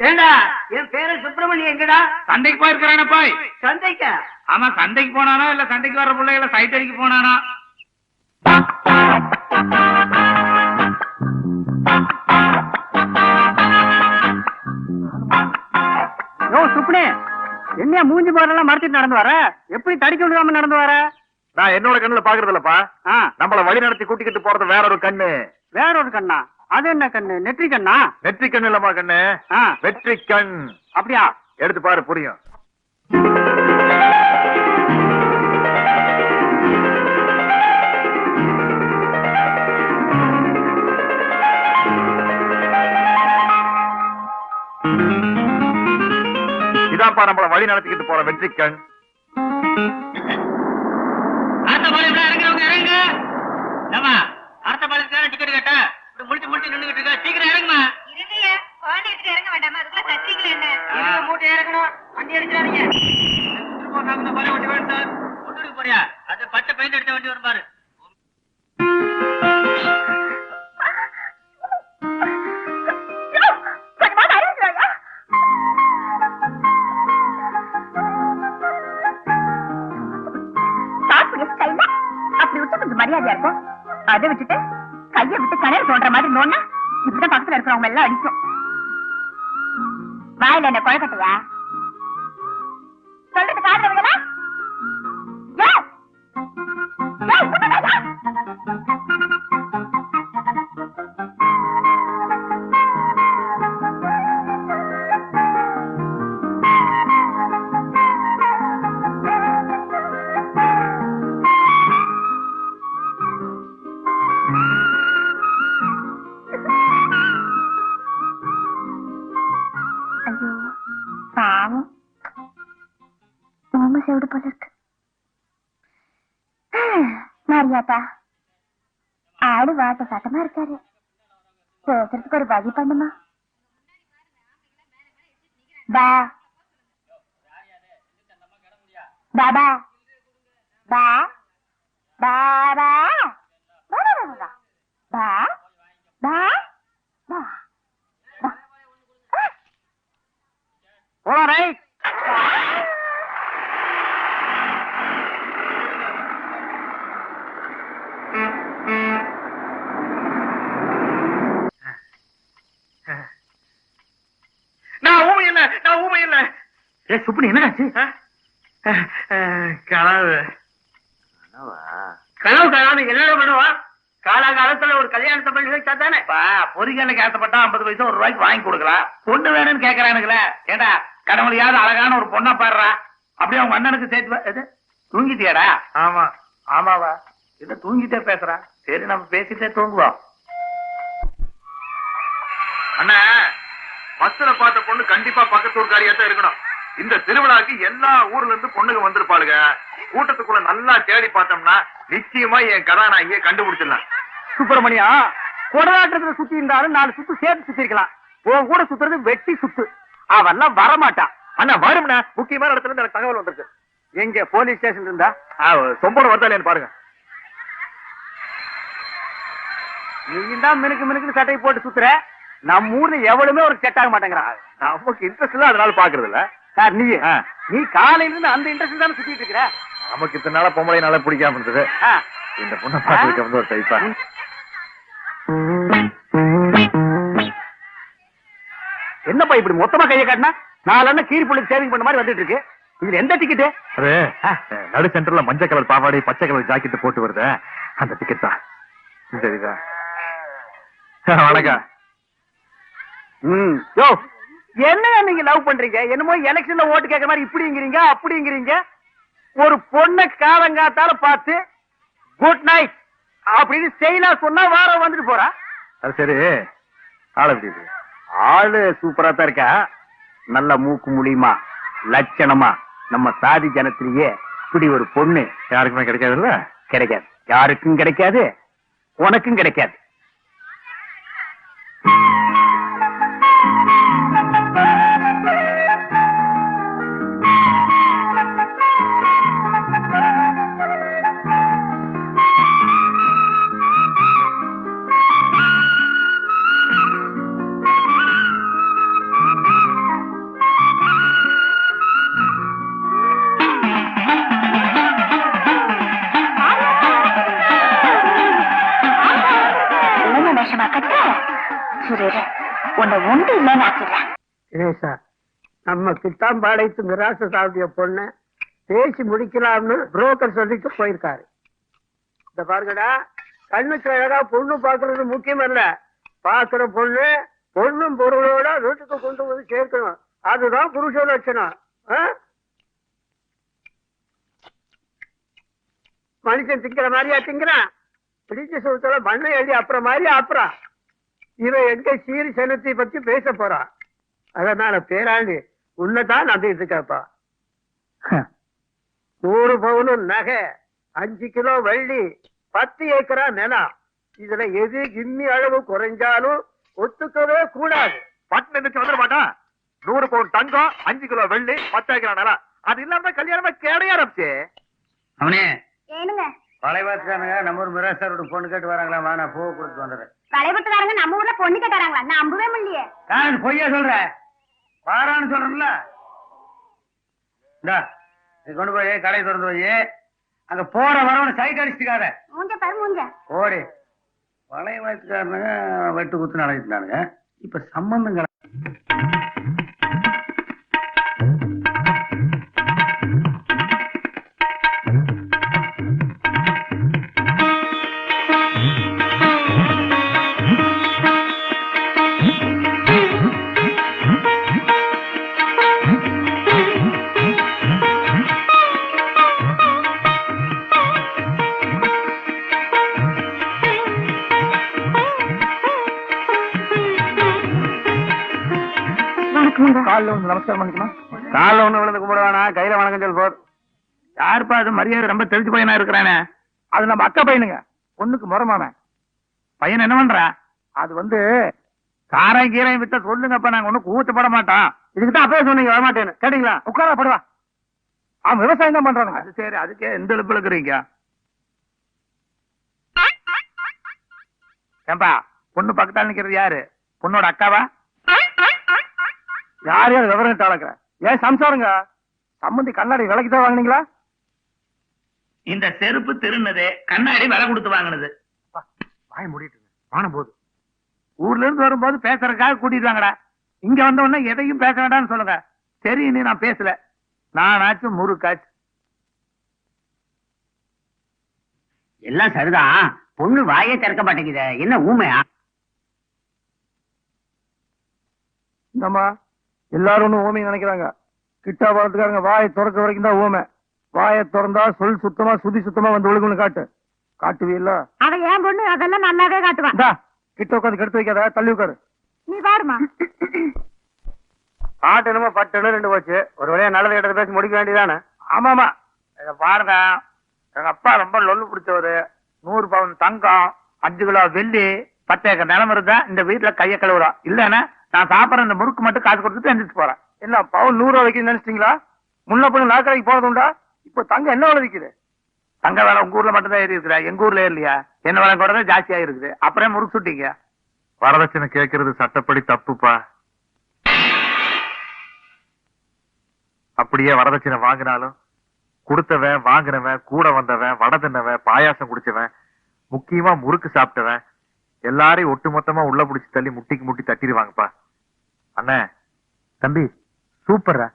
ஏண்டா? என் பேரு சுப்பிரமணியம் எங்கடா? சண்டைக்கு போயிருக்கிறானே போய். சந்தைக்கா? ஆமா சண்டைக்கு போனானோ இல்ல சண்டைக்கு வர பிள்ளைகள சைட் அடிக்க போனானோ? யோ சுப்னே என்ன மூஞ்சி போறதெல்லாம் மறைச்சிட்டு நடந்து வர? எப்படி தடிக்க விடாம நடந்து வர? நான் என்னோட கண்ணுல பாக்குறது இல்லப்பா நம்மள வழி நடத்தி கூட்டிக்கிட்டு போறது வேற ஒரு கண்ணு. வேற ஒரு கண்ணா? அது என்ன கண்ணு? நெற்றி கண்ணா? நெற்றி கண்ணு இல்லம்மா கண்ணு. வெற்றி கண். அப்படியா? எடுத்து பாரு புரியும். இதான்ப்பா நம்மள வழி நடத்திக்கிட்டு போற வெற்றி கண். அடுத்த பாளையம் இறங்குறவங்க இறங்குங்க ஏமா அடுத்த பாளையத்துக்கு டிக்கெட் கேட்ட? மூட்டை இறக்கணும். வண்டி பாரு வண்டி வேணும் சார். கொண்டு போறியா? அது பச்சை பெயிண்ட் அடிச்ச வண்டி வரும் பாரு. அப்படி விட்டு கொஞ்சம் மரியாதையா இருக்கும். அதை விட்டுட்டு கையை விட்டு கிணறு தோன்ற மாதிரி நோன்னா இப்படிதான் பக்கத்துல இருக்கிறவங்க எல்லாம் அடிக்கும். வாயில என்ன குழக்கட்டையா மாரியாத்தா ஆடு வாட்ட சட்டமா இருக்காரு பேசுறதுக்கு ஒரு வழி பண்ணுமா? பா. பாபா. பா பா. பா பா பா பா பா பா போலாம் ரைட் நான் ஊமை இல்ல நான் ஊமை இல்ல ஏ சுப்னி என்னடாச்சு கனவு. கனவு? கனவு என்ன பண்ணுவா? காலாகாலத்துல ஒரு கல்யாணத்தை பண்ணி வச்சா தானே பொறிகளுக்கு ஆசைப்பட்டா ஐம்பது பைசா ஒரு ரூபாய்க்கு வாங்கி கொடுக்கலாம். பொண்ணு வேணும்னு கேக்குறானுங்களே. ஏண்டா கடவுளையாவது அழகான ஒரு பொண்ணா பாடுறா? அப்படியே அவங்க அண்ணனுக்கு சேர்த்து? தூங்கிட்டியாடா? ஆமா. ஆமாவா? என்ன தூங்கிட்டே பேசுறா? சரி நம்ம பேசிட்டே தூங்குவோம். அண்ணா பஸ்ல பார்த்த பொண்ணு கண்டிப்பா பக்கத்து ஊர்க்காரியா தான் இருக்கணும். இந்த திருவிழாக்கு எல்லா ஊர்ல இருந்து பொண்ணுங்க வந்திருப்பாளுங்க. கூட்டத்துக்குள்ள நல்லா தேடி பார்த்தோம்னா நிச்சயமா என் கதாநாயகியை கண்டுபிடிச்சிடலாம். சுப்பிரமணியா கொடநாட்டத்துல சுத்தி இருந்தாலும் நாலு சுத்து சேர்த்து சுத்தி இருக்கலாம் உன் கூட சுத்துறது வெட்டி சுத்து. அவெல்லாம் வரமாட்டான். அண்ணா வரும்ண்ணா. முக்கியமான இடத்துல இருந்து எனக்கு தகவல் வந்திருக்கு. எங்க போலீஸ் ஸ்டேஷன் இருந்தா? சொம்போட வந்தாலேன்னு பாருங்க. நீ தான் மினுக்கு மினுக்கு சட்டையை போட்டு சுத்துற. நம்ம ஊர்ல எவ்வளவுமே ஒரு செட் ஆக மாட்டேங்கிறான் நமக்கு இன்ட்ரெஸ்ட் இல்ல அதனால பாக்குறது இல்ல சார் நீ. நீ காலையில இருந்து அந்த இன்ட்ரெஸ்ட் தானே சுத்திட்டு இருக்கிற? நமக்கு இத்தனை நாளா பொம்பளை நல்லா பிடிக்காம இருந்தது. இந்த பொண்ணை பார்த்துருக்க வந்து ஒரு டைப்பா என்னப்பா இப்படி மொத்தமா கையை காட்டினா? நாலு அண்ணன் கீரி புள்ளிக்கு சேவிங் பண்ண மாதிரி வந்துட்டு இருக்கு. இதுல எந்த டிக்கெட்டு அது நடு சென்டர்ல மஞ்சள் கலர் பாவாடை பச்சை கலர் ஜாக்கெட் போட்டு வருது. அந்த டிக்கெட் தான். சரிதா வணக்கம். ம். யோ என்னங்க நீங்க லவ் பண்றீங்க? என்னமோ எலெக்ஷன்ல ஓட்டு கேட்கற மாதிரி இப்படிங்கிறீங்க அப்படிங்கிறீங்க. ஒரு பொண்ணை காலங்காத்தால பார்த்து குட் நைட் அப்படின்னு செய்யலா சொன்னா வார வந்துட்டு போறா. அது சரி. ஆள எப்படி? ஆளு சூப்பரா தான் இருக்கா? நல்ல மூக்கு முடியுமா லட்சணமா. நம்ம சாதி ஜனத்திலேயே இப்படி ஒரு பொண்ணு யாருக்குமே கிடைக்காதுல்ல? கிடைக்காது. யாருக்கும் கிடைக்காது உனக்கும் கிடைக்காது. ஏமாற்றுவான் தினேஷா நம்ம கிட்டாம்பாளையத்து மிராச சாப்பிய பொண்ணு பேசி முடிக்கலாம்னு புரோக்கர் சொல்லிட்டு போயிருக்காரு. இந்த பாருங்கடா கண்ணுக்கு அழகா பொண்ணு பாக்குறது முக்கியம் அல்ல. பாக்குற பொண்ணு பொண்ணும் பொருளோட வீட்டுக்கு கொண்டு வந்து சேர்க்கணும். அதுதான் புருஷ லட்சணம். மனுஷன் திங்கிற மாதிரியா திங்கிறான்? பிடிச்ச சுத்தல மண்ணை எழுதி அப்புறம் மாதிரி அப்புறம் இவன் எங்க சீர் செலுத்தி பத்தி பேச போறான் அதனால பேராண்டி உன்னதான் நம்பிட்டு இருக்கப்பா நூறு பவுனும் நகை அஞ்சு கிலோ வெள்ளி பத்து ஏக்கரா நிலம். இதுல எது கிம்மி அளவு குறைஞ்சாலும் ஒத்துக்கவே கூடாது. பட்டு நினைச்சு வந்துட மாட்டான் நூறு பவுன் தங்கம் அஞ்சு கிலோ வெள்ளி பத்து ஏக்கரா நிலம். அது இல்லாம கல்யாணமா கிடையாது ஆரம்பிச்சு அவனே. பழையபாத்துக்காரங்க நம்ம ஒரு மிராசாரோட பொண்ணு கேட்டு வராங்களாமா நான் பூவை கொடுத்து வந்துடுறேன். கலைபட்டுக்காரங்க நம்ம ஊர்ல பொண்ணு கேட்டாங்களா நான் நம்பவே முடியலையே நான் பொய்யா சொல்றேன் வாரான்னு சொல்றேன்ல. இந்தா இது கொண்டு போய் கடை திறந்து போய் அங்க போற வரவன சைட் அடிச்சுக்காத மூஞ்ச பாரு மூஞ்ச. ஓடி. பழைய வயசுக்காரனுங்க வெட்டு குத்து நடத்திட்டானுங்க இப்ப சம்பந்தங்கள் வணக்கங்க காலில் வந்து நமஸ்காரம் பண்ணிக்கணும். காலில் ஒண்ணு விழுந்து கும்பிட வேணாம் கையில வணக்கம் சொல் போர். யாருப்பா அது? மரியாதை ரொம்ப தெரிஞ்சு பையனா இருக்கிறானே. அது நம்ம அக்கா பையனுங்க. பொண்ணுக்கு முறமாமன் பையன் என்ன பண்றான் அது வந்து காரம் கீரையும் வித்த சொல்லுங்கப்பா நாங்க ஒண்ணும் கூச்சப்பட மாட்டோம். இதுக்கு தான் அப்பவே சொன்னீங்க வரமாட்டேன்னு கேட்டீங்களா? உட்காரா படுவா. அவன் விவசாயம் தான் பண்றானுங்க. அது சரி அதுக்கே எந்த எழுப்பு இருக்கிறீங்க? ஏன்பா பொண்ணு பக்கத்தால நிக்கிறது யாரு? பொண்ணோட அக்காவா? யாரையும் விவரம் தாளக்கிற ஏன் சம்சாருங்க? சம்மந்தி கண்ணாடி விலைக்கு தான் வாங்குனீங்களா? இந்த செருப்பு திருநது கண்ணாடி விலை கொடுத்து வாங்கினது. வாய மூடிட்டு வானம் போகுது. ஊர்ல இருந்து வரும்போது பேசுறதுக்காக கூட்டிட்டு வாங்கடா. இங்க வந்த உடனே எதையும் பேச வேண்டாம்னு சொல்லுங்க. சரி நீ நான் பேசல. நானாச்சும் முறுக்காச்சு. எல்லாம் சரிதான் பொண்ணு வாயே திறக்க மாட்டேங்குதே. என்ன ஊமையா? இந்தம்மா எல்லாரும் ஒன்றும் ஊமை நினைக்கிறாங்க. கிட்டா வரதுக்காரங்க வாயை திறக்க வரைக்கும் தான் ஊமை வாயை திறந்தா சொல் சுத்தமா சுதி சுத்தமா வந்து ஒழுங்குன்னு காட்டு. காட்டுவீல்ல? அவ ஏன் பொண்ணு அதெல்லாம் நல்லாவே காட்டுவான் கிட்ட உட்காந்து கெடுத்து வைக்காத தள்ளி உட்காரு. நீ பாருமா பாட்டு என்னமோ பட்டு ரெண்டு போச்சு. ஒரு வழியா நல்லது கெட்டது பேசி முடிக்க வேண்டியதானே ஆமாமா இத பாருங்க. எங்க அப்பா ரொம்ப லொல்லு பிடிச்சவரு. நூறு பவுன் தங்கம் அஞ்சு கிலோ வெள்ளி பத்து ஏக்கர் நிலம் இருந்தா இந்த வீட்டுல கைய கழுவுறோம் இல்லன்னா நான் சாப்பிட்ற இந்த முறுக்கு மட்டும் காசு கொடுத்துட்டு எந்திரிச்சு போறேன். என்ன பவுன் நூறு ரூபா வைக்கணும்னு நினைச்சிட்டீங்களா? முன்ன பொண்ணு நாக்கடைக்கு போறது உண்டா இப்போ தங்கம் என்ன விலை விற்குது தங்க வேலை உங்க ஊர்ல மட்டும் தான் ஏறி இருக்குதா? எங்க ஊர்ல இல்லையா? என்ன வேலை கூட தான் ஜாஸ்தியா இருக்குது. அப்புறம் முறுக்கு சுட்டீங்க. வரதட்சணை கேட்கறது சட்டப்படி தப்புப்பா. அப்படியே வரதட்சணை வாங்கினாலும் கொடுத்தவன் வாங்கினவன் கூட வந்தவன் வடை தின்னவன் பாயாசம் குடிச்சவன் முக்கியமா முறுக்கு சாப்பிட்டவன் எல்லாரையும் ஒட்டு மொத்தமா உள்ள புடிச்சு தள்ளி முட்டிக்கு முட்டி தட்டிடுவாங்கப்பா. அண்ணே தம்பி சூப்பர்ரா.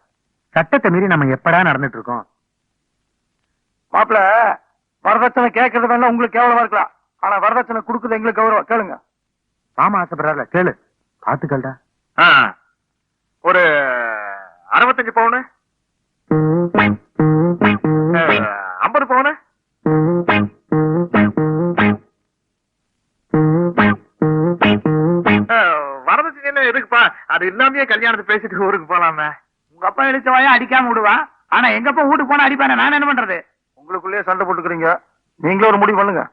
சட்டத்தை மீறி நம்ம எப்படா நடந்துட்டு இருக்கோம் மாப்பிள வரதட்சணை கேட்கறது வேணா உங்களுக்கு கேவலமா இருக்கலாம். ஆனா வரதட்சணை கொடுக்குறது எங்களுக்கு கௌரவம். கேளுங்க. மாமா ஆசைப்படுறாருல கேளு. பாத்துக்கள்டா ஒரு அறுபத்தஞ்சு பவுனு. அது இல்லாமயே கல்யாணத்தை பேசிட்டு ஊருக்கு போலாமே. உங்க அப்பா இடிச்ச வாயா அடிக்காம விடுவான் ஆனா எங்க அப்பா வீட்டுக்கு போனா அடிப்பானே? நான் என்ன பண்றது? உங்களுக்குள்ளேயே சண்டை போட்டுக்கிறீங்க. நீங்களும் ஒரு முடிவு பண்ணுங்க.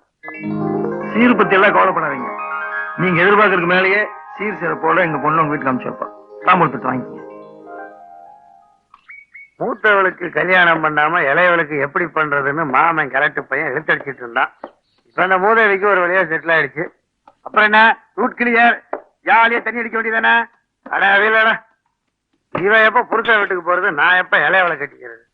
சீர் பத்தி எல்லாம் கவலைப்படாதீங்க. நீங்க எதிர்பார்க்கறதுக்கு மேலேயே சீர் சிறப்போட எங்க பொண்ணு உங்க வீட்டுக்கு அனுப்பிச்சு வைப்பா. தாம்பூலத்தை வாங்கிக்கோங்க. மூத்தவளுக்கு கல்யாணம் பண்ணாம இளையவளுக்கு எப்படி பண்றதுன்னு மாமன் கரெக்ட் பையன் இழுத்தடிச்சிட்டு இருந்தான். இப்ப அந்த மூதேவிக்கு ஒரு வழியா செட்டில் ஆயிடுச்சு. அப்புறம் என்ன? ரூட் கிளியர் ஜாலியா தண்ணி அடிக்க வேண்டியதானே அட வீலடா இவன் எப்ப புருஷன் வீட்டுக்கு போறது? நான் எப்ப இளையவளை கட்டிக்கிறது?